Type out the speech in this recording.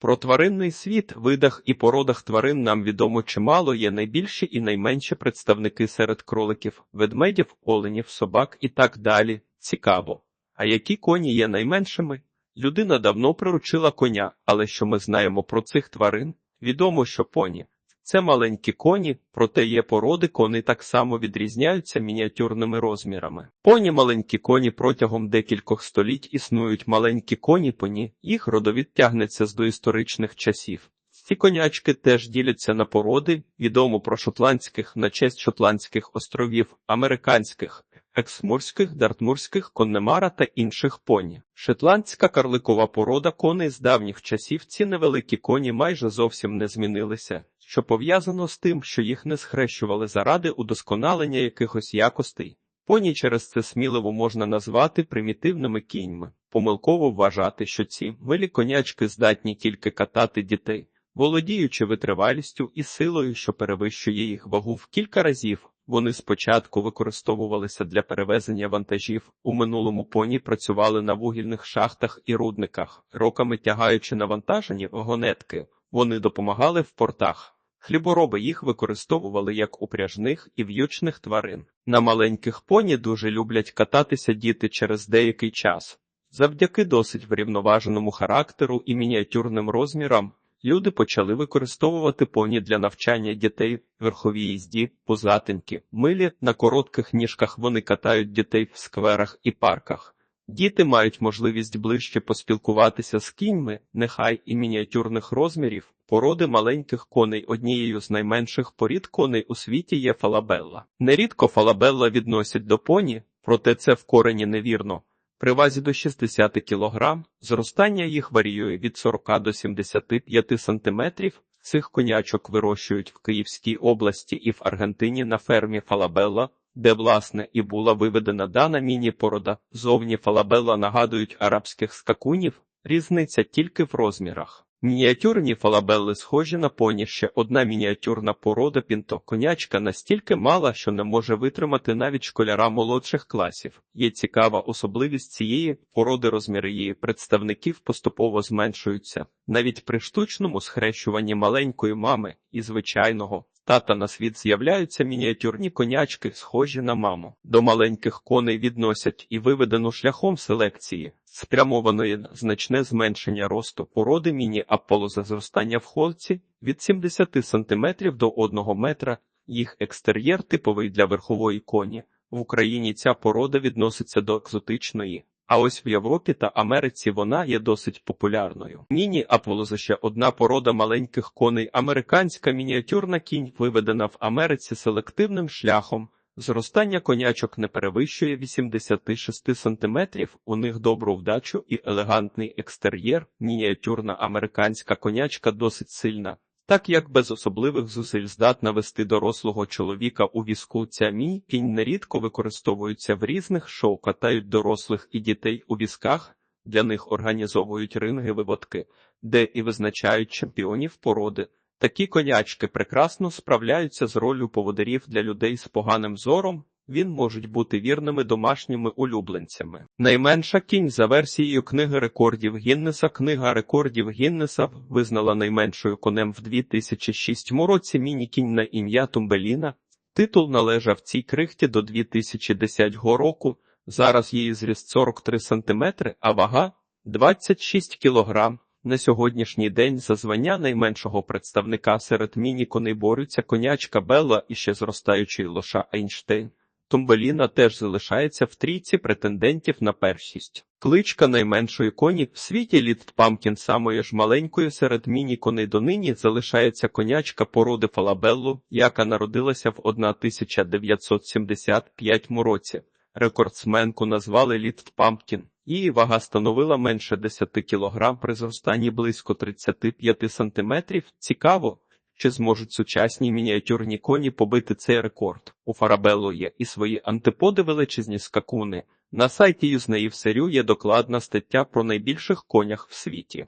Про тваринний світ, видах і породах тварин нам відомо чимало, є найбільші і найменші представники серед кроликів, ведмедів, оленів, собак і так далі. Цікаво. А які коні є найменшими? Людина давно приручила коня, але що ми знаємо про цих тварин? Відомо, що поні. Це маленькі коні, проте є породи, кони так само відрізняються мініатюрними розмірами. Поні маленькі коні протягом декількох століть існують маленькі коні поні, їх родовід тягнеться з доісторичних часів. Ці конячки теж діляться на породи, відомо про шотландських на честь шотландських островів, американських, ексмурських, дартмурських, коннемара та інших поні. Шотландська карликова порода коней з давніх часів ці невеликі коні майже зовсім не змінилися, що пов'язано з тим, що їх не схрещували заради удосконалення якихось якостей. Поні через це сміливо можна назвати примітивними кіньми, помилково вважати, що ці милі конячки здатні тільки катати дітей, володіючи витривалістю і силою, що перевищує їх вагу в кілька разів. Вони спочатку використовувалися для перевезення вантажів. У минулому поні працювали на вугільних шахтах і рудниках, роками тягаючи навантажені вагонетки. Вони допомагали в портах. Хлібороби їх використовували як упряжних і в'ючних тварин. На маленьких поні дуже люблять кататися діти через деякий час. Завдяки досить врівноваженому характеру і мініатюрним розмірам люди почали використовувати поні для навчання дітей верховій їзді, позатинки, милі на коротких ніжках вони катають дітей в скверах і парках. Діти мають можливість ближче поспілкуватися з кіньми, нехай і мініатюрних розмірів. Породи маленьких коней однією з найменших порід коней у світі є фалабелла. Нерідко фалабелла відносять до поні, проте це в корені невірно. При вазі до 60 кг зростання їх варіює від 40 до 75 см. Цих конячок вирощують в Київській області і в Аргентині на фермі Фалабелла, де, власне, і була виведена дана міні-порода. Зовні фалабелла нагадують арабських скакунів, різниця тільки в розмірах. Мініатюрні фалабелли схожі на поні ще одна мініатюрна порода пінто конячка настільки мала, що не може витримати навіть школяра молодших класів. Є цікава особливість цієї породи розміри її представників поступово зменшуються. Навіть при штучному схрещуванні маленької мами і звичайного тата на світ з'являються мініатюрні конячки, схожі на маму. До маленьких коней відносять і виведену шляхом селекції, спрямованої на значне зменшення росту породи міні аполо за зростання в холці від 70 см до 1 метра. Їх екстер'єр типовий для верхової коні. В Україні ця порода відноситься до екзотичної. А ось в Європі та Америці вона є досить популярною. Міні Аполоза ще одна порода маленьких коней. Американська мініатюрна кінь виведена в Америці селективним шляхом. Зростання конячок не перевищує 86 см, у них добру вдачу і елегантний екстер'єр. Мініатюрна американська конячка досить сильна. Так як без особливих зусиль здатна вести дорослого чоловіка у візку, ця мій кінь нерідко використовується в різних шоу, катають дорослих і дітей у візках, для них організовують ринги виводки, де і визначають чемпіонів породи. Такі конячки прекрасно справляються з ролью поводирів для людей з поганим зором. Він можуть бути вірними домашніми улюбленцями. Найменша кінь за версією книги рекордів Гіннеса. Книга рекордів Гіннеса визнала найменшою конем в 2006 році міні-кінь на ім'я Тумбеліна. Титул належав цій крихті до 2010 року. Зараз її зріст 43 см, а вага 26 кг. На сьогоднішній день за звання найменшого представника серед міні-коней борються конячка Белла і ще зростаючий лоша Айнштейн. Тумбеліна теж залишається в трійці претендентів на першість. Кличка найменшої коні в світі Літ Памкін самої ж маленької серед міні-коней донині залишається конячка породи Фалабеллу, яка народилася в 1975 році. Рекордсменку назвали Літ Памкін. Її вага становила менше 10 кг при зростанні близько 35 см. Цікаво, чи зможуть сучасні мініатюрні коні побити цей рекорд. У Фарабелло є і свої антиподи величезні скакуни. На сайті Юзнеїв Серю є докладна стаття про найбільших конях в світі.